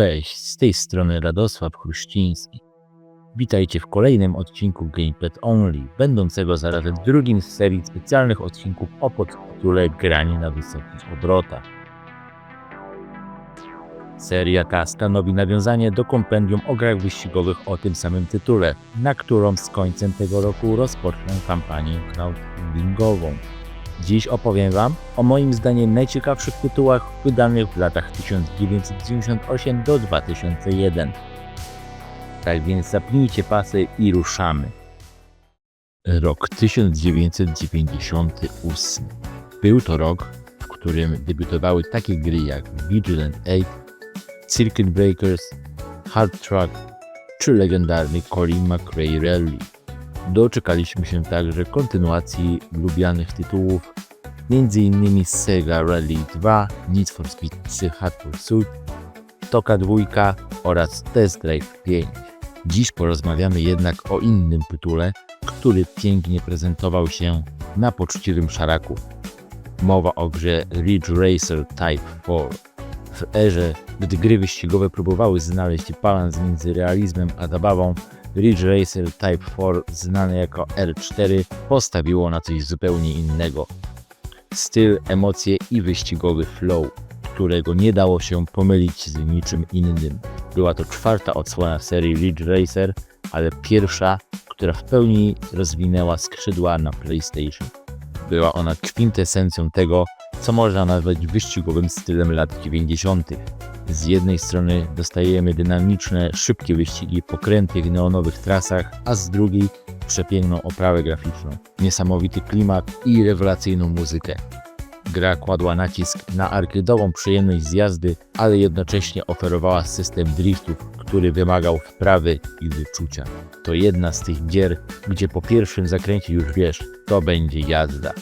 Cześć, z tej strony Radosław Chruściński. Witajcie w kolejnym odcinku Gamepad Only, będącego zarazem drugim z serii specjalnych odcinków o podtytule Granie na wysokich obrotach. Seria ta stanowi nawiązanie do kompendium o grach wyścigowych o tym samym tytule, na którą z końcem tego roku rozpocznę kampanię crowdfundingową. Dziś opowiem Wam o moim zdaniem najciekawszych tytułach wydanych w latach 1998 do 2001. Tak więc zapnijcie pasy i ruszamy. Rok 1998. Był to rok, w którym debiutowały takie gry jak Vigilant 8, Circuit Breakers, Hard Truck czy legendarny Colin McRae Rally. Doczekaliśmy się także kontynuacji lubianych tytułów, m.in. Sega Rally 2, Need for Speed 3 Hot Pursuit, Toka 2 oraz Test Drive 5. Dziś porozmawiamy jednak o innym tytule, który pięknie prezentował się na poczciwym szaraku. Mowa o grze Ridge Racer Type 4. W erze, gdy gry wyścigowe próbowały znaleźć balans między realizmem a zabawą, Ridge Racer Type 4, znane jako R4, postawiło na coś zupełnie innego. Styl, emocje i wyścigowy flow, którego nie dało się pomylić z niczym innym. Była to czwarta odsłona serii Ridge Racer, ale pierwsza, która w pełni rozwinęła skrzydła na PlayStation. Była ona kwintesencją tego, co można nazwać wyścigowym stylem lat 90. Z jednej strony dostajemy dynamiczne, szybkie wyścigi po krętych neonowych trasach, a z drugiej przepiękną oprawę graficzną, niesamowity klimat i rewelacyjną muzykę. Gra kładła nacisk na arcadową przyjemność z jazdy, ale jednocześnie oferowała system driftów, który wymagał wprawy i wyczucia. To jedna z tych gier, gdzie po pierwszym zakręcie już wiesz, to będzie jazda.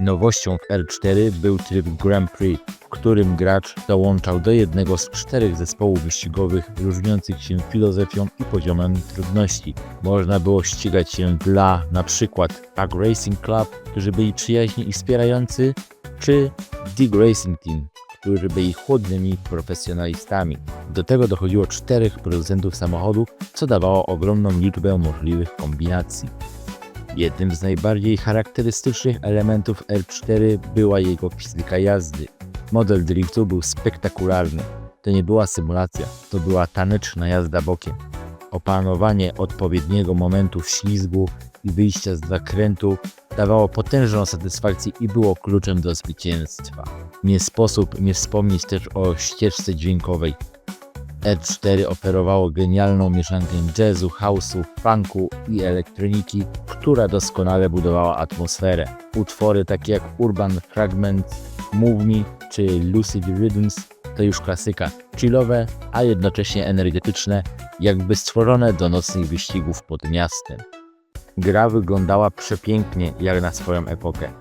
Nowością w R4 był tryb Grand Prix, którym gracz dołączał do jednego z czterech zespołów wyścigowych różniących się filozofią i poziomem trudności. Można było ścigać się dla przykład Tag Racing Club, którzy byli przyjaźni i wspierający, czy Dig Racing Team, którzy byli chłodnymi profesjonalistami. Do tego dochodziło czterech producentów samochodów, co dawało ogromną liczbę możliwych kombinacji. Jednym z najbardziej charakterystycznych elementów R4 była jego fizyka jazdy. Model driftu był spektakularny. To nie była symulacja, to była taneczna jazda bokiem. Opanowanie odpowiedniego momentu ślizgu i wyjścia z zakrętu dawało potężną satysfakcję i było kluczem do zwycięstwa. Nie sposób nie wspomnieć też o ścieżce dźwiękowej. R4 oferowało genialną mieszankę jazzu, house'u, funku i elektroniki, która doskonale budowała atmosferę. Utwory takie jak Urban Fragment, Move Me czy Lucid Rhythms to już klasyka, chillowe, a jednocześnie energetyczne, jakby stworzone do nocnych wyścigów pod miastem. Gra wyglądała przepięknie jak na swoją epokę.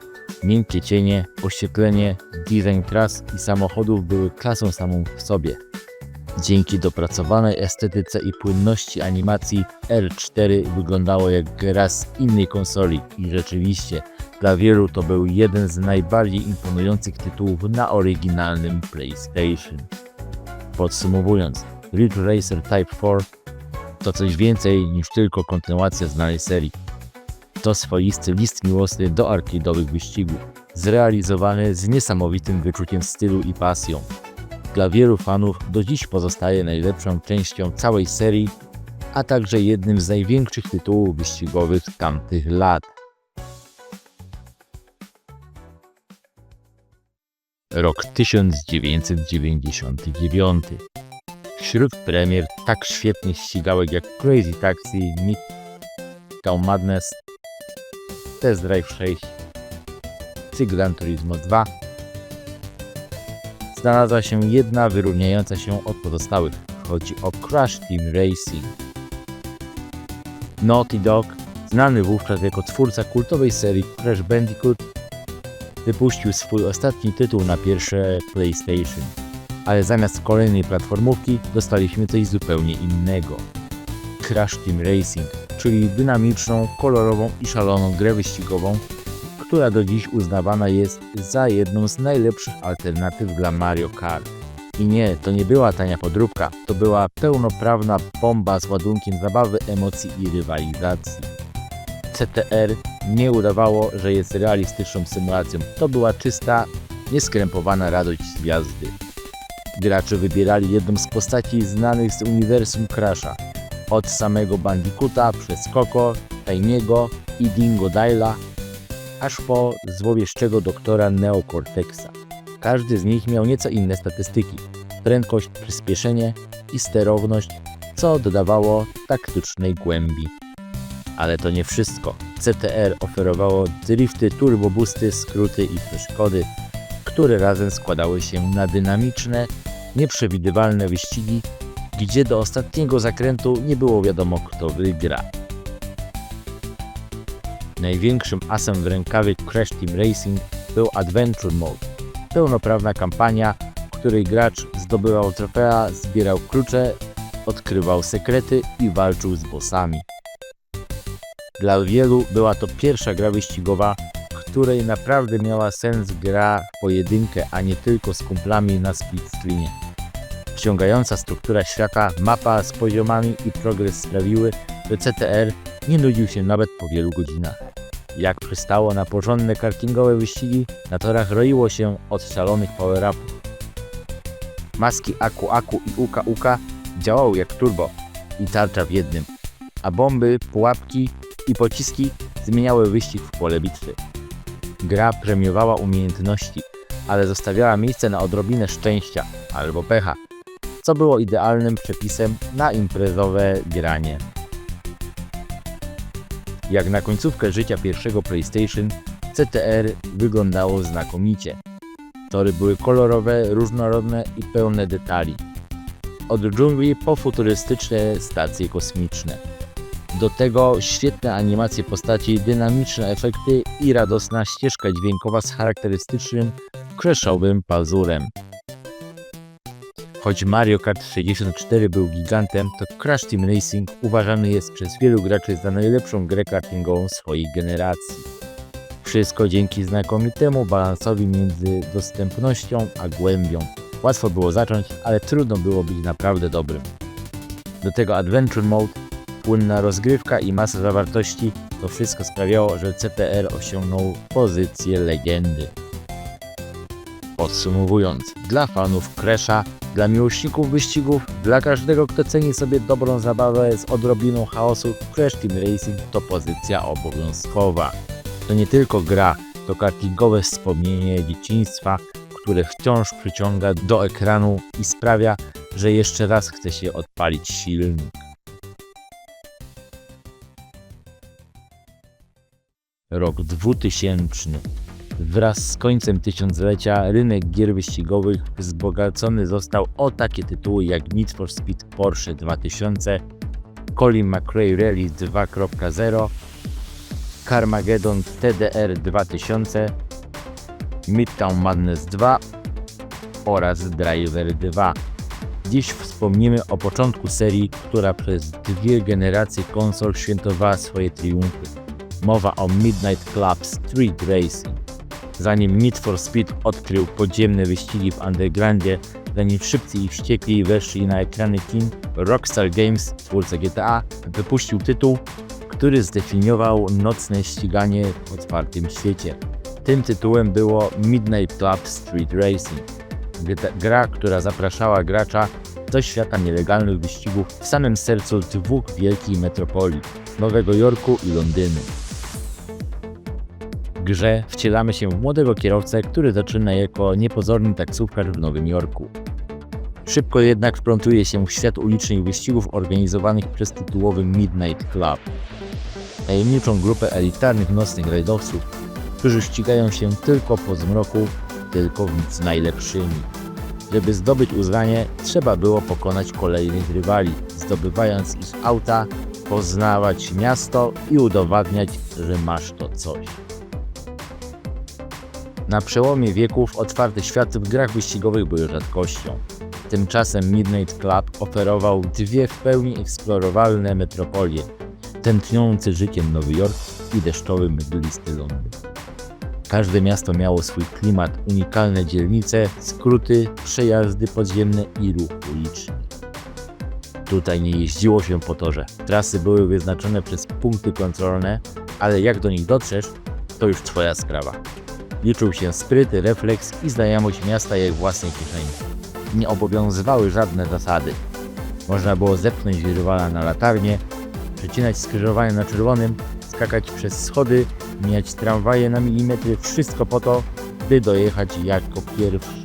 Miękkie cienie, oświetlenie, design tras i samochodów były klasą samą w sobie. Dzięki dopracowanej estetyce i płynności animacji R4 wyglądało jak gra z innej konsoli i rzeczywiście dla wielu to był jeden z najbardziej imponujących tytułów na oryginalnym PlayStation. Podsumowując, Ridge Racer Type 4 to coś więcej niż tylko kontynuacja znanej serii. To swoisty list miłosny do arcade'owych wyścigów, zrealizowany z niesamowitym wyczuciem stylu i pasją dla wielu fanów do dziś pozostaje najlepszą częścią całej serii, a także jednym z największych tytułów wyścigowych tamtych lat. Rok 1999. Wśród premier tak świetnych ścigałek jak Crazy Taxi, Midtown Madness, Test Drive 6, czy Turismo 2 znalazła się jedna wyróżniająca się od pozostałych. Chodzi o Crash Team Racing. Naughty Dog, znany wówczas jako twórca kultowej serii Crash Bandicoot, wypuścił swój ostatni tytuł na pierwsze PlayStation. Ale zamiast kolejnej platformówki dostaliśmy coś zupełnie innego. Crash Team Racing, czyli dynamiczną, kolorową i szaloną grę wyścigową, która do dziś uznawana jest za jedną z najlepszych alternatyw dla Mario Kart. I nie, to nie była tania podróbka, to była pełnoprawna bomba z ładunkiem zabawy, emocji i rywalizacji. CTR nie udawało, że jest realistyczną symulacją. To była czysta, nieskrępowana radość z gwiazdy. Gracze wybierali jedną z postaci znanych z uniwersum Crasha. Od samego Bandicoota przez Coco, Tiniego i Dingo Dyla, aż po złowieszczego doktora Neocortexa. Każdy z nich miał nieco inne statystyki. Prędkość, przyspieszenie i sterowność, co dodawało taktycznej głębi. Ale to nie wszystko. CTR oferowało drifty, turbobusty, skróty i przeszkody, które razem składały się na dynamiczne, nieprzewidywalne wyścigi, gdzie do ostatniego zakrętu nie było wiadomo kto wygra. Największym asem w rękawie Crash Team Racing był Adventure Mode, pełnoprawna kampania, w której gracz zdobywał trofea, zbierał klucze, odkrywał sekrety i walczył z bossami. Dla wielu była to pierwsza gra wyścigowa, której naprawdę miała sens gra pojedynkę, a nie tylko z kumplami na split screenie. Wciągająca struktura świata, mapa z poziomami i progres sprawiły, że CTR nie nudził się nawet po wielu godzinach. Jak przystało na porządne kartingowe wyścigi, na torach roiło się od szalonych power-upów. Maski Aku Aku i Uka Uka działały jak turbo i tarcza w jednym, a bomby, pułapki i pociski zmieniały wyścig w pole bitwy. Gra premiowała umiejętności, ale zostawiała miejsce na odrobinę szczęścia albo pecha, co było idealnym przepisem na imprezowe granie. Jak na końcówkę życia pierwszego PlayStation, CTR wyglądało znakomicie. Tory były kolorowe, różnorodne i pełne detali. Od dżungli po futurystyczne stacje kosmiczne. Do tego świetne animacje postaci, dynamiczne efekty i radosna ścieżka dźwiękowa z charakterystycznym, kreszowym pazurem. Choć Mario Kart 64 był gigantem, to Crash Team Racing uważany jest przez wielu graczy za najlepszą grę kartingową swojej generacji. Wszystko dzięki znakomitemu balansowi między dostępnością a głębią. Łatwo było zacząć, ale trudno było być naprawdę dobrym. Do tego Adventure Mode, płynna rozgrywka i masa zawartości to wszystko sprawiało, że CTR osiągnął pozycję legendy. Podsumowując, dla fanów Crasha, dla miłośników wyścigów, dla każdego kto ceni sobie dobrą zabawę z odrobiną chaosu, Crash Team Racing to pozycja obowiązkowa. To nie tylko gra, to kartingowe wspomnienie dzieciństwa, które wciąż przyciąga do ekranu i sprawia, że jeszcze raz chce się odpalić silnik. Rok 2000. Wraz z końcem tysiąclecia rynek gier wyścigowych wzbogacony został o takie tytuły jak Need for Speed Porsche 2000, Colin McRae Rally 2.0, Carmageddon TDR 2000, Midtown Madness 2 oraz Driver 2. Dziś wspomnimy o początku serii, która przez dwie generacje konsol świętowała swoje triumfy. Mowa o Midnight Club Street Racing. Zanim Need for Speed odkrył podziemne wyścigi w undergroundzie, zanim szybcy i wściekli weszli na ekrany kin, Rockstar Games, twórca GTA, wypuścił tytuł, który zdefiniował nocne ściganie w otwartym świecie. Tym tytułem było Midnight Club Street Racing. Gr- Gra, która zapraszała gracza do świata nielegalnych wyścigów w samym sercu dwóch wielkich metropolii Nowego Jorku i Londynu. Grze wcielamy się w młodego kierowcę, który zaczyna jako niepozorny taksówkarz w Nowym Jorku. Szybko jednak wplątuje się w świat ulicznych wyścigów organizowanych przez tytułowy Midnight Club. Tajemniczą grupę elitarnych nocnych rajdowców, którzy ścigają się tylko po zmroku, tylko z najlepszymi. Żeby zdobyć uznanie, trzeba było pokonać kolejnych rywali, zdobywając ich auta, poznawać miasto i udowadniać, że masz to coś. Na przełomie wieków otwarte światy w grach wyścigowych były rzadkością. Tymczasem Midnight Club oferował dwie w pełni eksplorowalne metropolie, tętniący życiem Nowy Jork i deszczowy mglisty Londyn. Każde miasto miało swój klimat, unikalne dzielnice, skróty, przejazdy podziemne i ruch uliczny. Tutaj nie jeździło się po torze. Trasy były wyznaczone przez punkty kontrolne, ale jak do nich dotrzesz, to już twoja sprawa. Liczył się spryt, refleks i znajomość miasta jak własnej kieszeni. Nie obowiązywały żadne zasady. Można było zepchnąć rywala na latarnię, przecinać skrzyżowanie na czerwonym, skakać przez schody, mijać tramwaje na milimetry, wszystko po to, by dojechać jako pierwszy.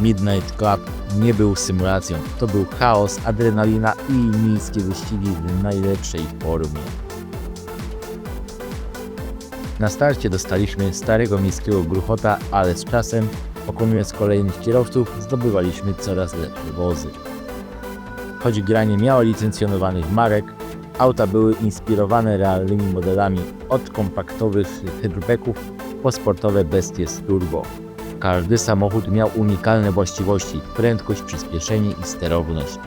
Midnight Club nie był symulacją, to był chaos, adrenalina i miejskie wyścigi w najlepszej formie. Na starcie dostaliśmy starego miejskiego gruchota, ale z czasem, pokonując kolejnych kierowców, zdobywaliśmy coraz lepsze wozy. Choć gra nie miała licencjonowanych marek, auta były inspirowane realnymi modelami od kompaktowych hatchbacków po sportowe bestie z turbo. Każdy samochód miał unikalne właściwości, prędkość, przyspieszenie i sterowność.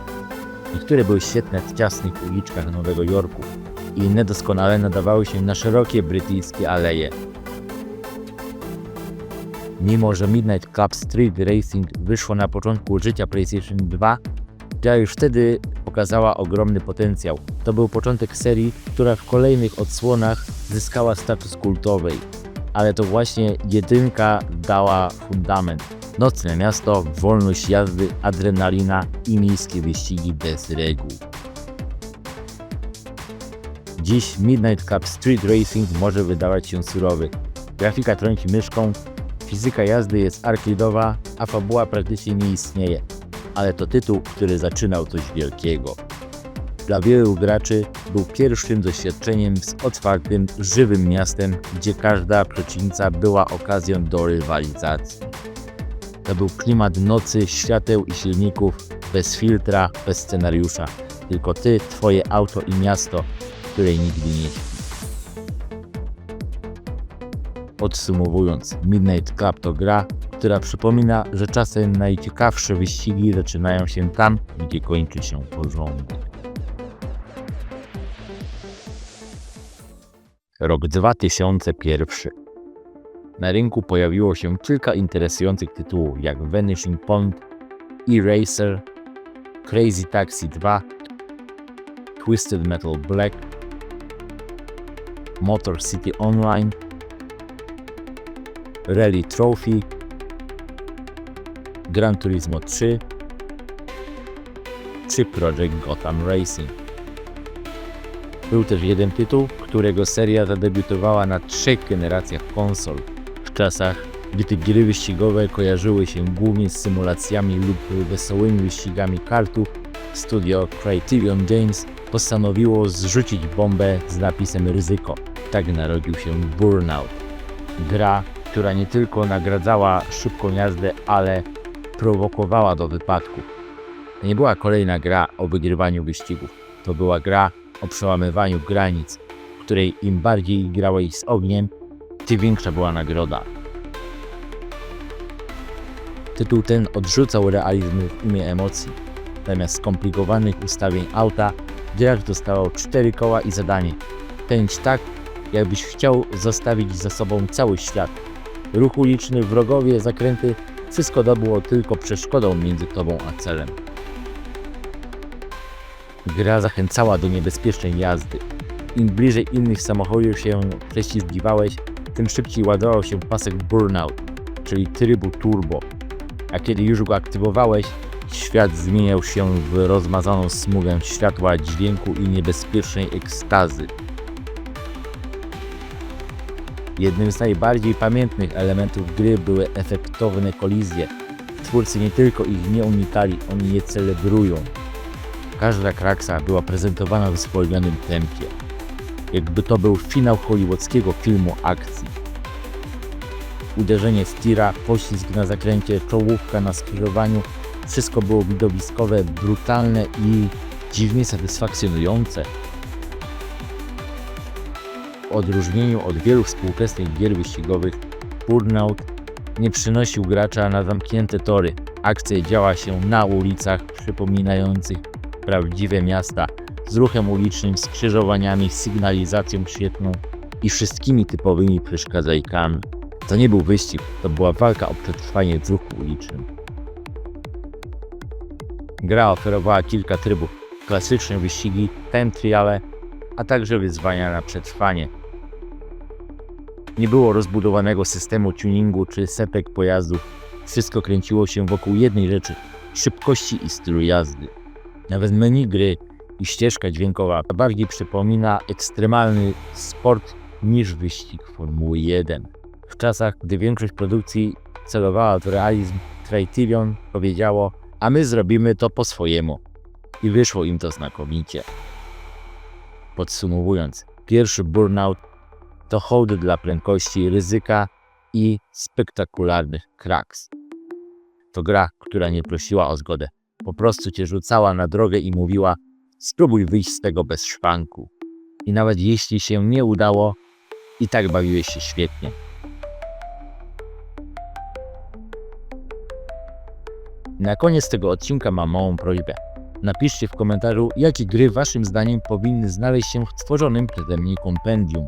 Niektóre były świetne w ciasnych uliczkach Nowego Jorku, inne doskonale nadawały się na szerokie brytyjskie aleje. Mimo, że Midnight Club Street Racing wyszło na początku życia PlayStation 2, gra już wtedy pokazała ogromny potencjał. To był początek serii, która w kolejnych odsłonach zyskała status kultowej. Ale to właśnie jedynka dała fundament. Nocne miasto, wolność jazdy, adrenalina i miejskie wyścigi bez reguł. Dziś Midnight Cup Street Racing może wydawać się surowy. Grafika trąci myszką, fizyka jazdy jest arcade'owa, a fabuła praktycznie nie istnieje. Ale to tytuł, który zaczynał coś wielkiego. Dla wielu graczy był pierwszym doświadczeniem z otwartym, żywym miastem, gdzie każda przeciwnica była okazją do rywalizacji. To był klimat nocy, świateł i silników, bez filtra, bez scenariusza. Tylko ty, twoje auto i miasto, której nigdy nie śpi. Podsumowując, Midnight Club to gra, która przypomina, że czasem najciekawsze wyścigi zaczynają się tam, gdzie kończy się porządek. Rok 2001. Na rynku pojawiło się kilka interesujących tytułów jak Vanishing Pond, Eraser, Crazy Taxi 2, Twisted Metal Black, Motor City Online, Rally Trophy, Gran Turismo 3 czy Project Gotham Racing. Był też jeden tytuł, którego seria zadebiutowała na trzech generacjach konsol. W czasach, gdy gry wyścigowe kojarzyły się głównie z symulacjami lub wesołymi wyścigami kartów, studio Criterion Games postanowiło zrzucić bombę z napisem ryzyko. Tak narodził się Burnout. Gra, która nie tylko nagradzała szybką jazdę, ale prowokowała do wypadków. To nie była kolejna gra o wygrywaniu wyścigów. To była gra o przełamywaniu granic, w której im bardziej grałeś z ogniem, tym większa była nagroda. Tytuł ten odrzucał realizm w imię emocji. Zamiast skomplikowanych ustawień auta, gracz dostawał cztery koła i zadanie. Pędź tak, jakbyś chciał zostawić za sobą cały świat. Ruch uliczny, wrogowie, zakręty, wszystko to było tylko przeszkodą między tobą a celem. Gra zachęcała do niebezpiecznej jazdy. Im bliżej innych samochodów się prześlizgiwałeś, tym szybciej ładował się pasek burnout, czyli trybu turbo. A kiedy już go aktywowałeś, świat zmieniał się w rozmazaną smugę światła, dźwięku i niebezpiecznej ekstazy. Jednym z najbardziej pamiętnych elementów gry były efektowne kolizje. Twórcy nie tylko ich nie unikali, oni je celebrują. Każda kraksa była prezentowana w zwolnionym tempie. Jakby to był finał hollywoodzkiego filmu akcji. Uderzenie w tira, poślizg na zakręcie, czołówka na skrzyżowaniu, wszystko było widowiskowe, brutalne i dziwnie satysfakcjonujące. W odróżnieniu od wielu współczesnych gier wyścigowych, Burnout nie przynosił gracza na zamknięte tory. Akcja działa się na ulicach przypominających prawdziwe miasta, z ruchem ulicznym, skrzyżowaniami, sygnalizacją świetną i wszystkimi typowymi przeszkadzajkami. To nie był wyścig, to była walka o przetrwanie w ruchu ulicznym. Gra oferowała kilka trybów, klasyczne wyścigi, time triale, a także wyzwania na przetrwanie. Nie było rozbudowanego systemu tuningu czy sepek pojazdów. Wszystko kręciło się wokół jednej rzeczy szybkości i stylu jazdy. Nawet menu gry i ścieżka dźwiękowa bardziej przypomina ekstremalny sport niż wyścig Formuły 1. W czasach, gdy większość produkcji celowała w realizm, Criterion powiedziało, a my zrobimy to po swojemu. I wyszło im to znakomicie. Podsumowując, pierwszy Burnout to hołd dla prędkości, ryzyka i spektakularnych kraks. To gra, która nie prosiła o zgodę. Po prostu cię rzucała na drogę i mówiła: spróbuj wyjść z tego bez szwanku. I nawet jeśli się nie udało, i tak bawiłeś się świetnie. Na koniec tego odcinka mam małą prośbę. Napiszcie w komentarzu, jakie gry waszym zdaniem powinny znaleźć się w stworzonym przeze mnie kompendium.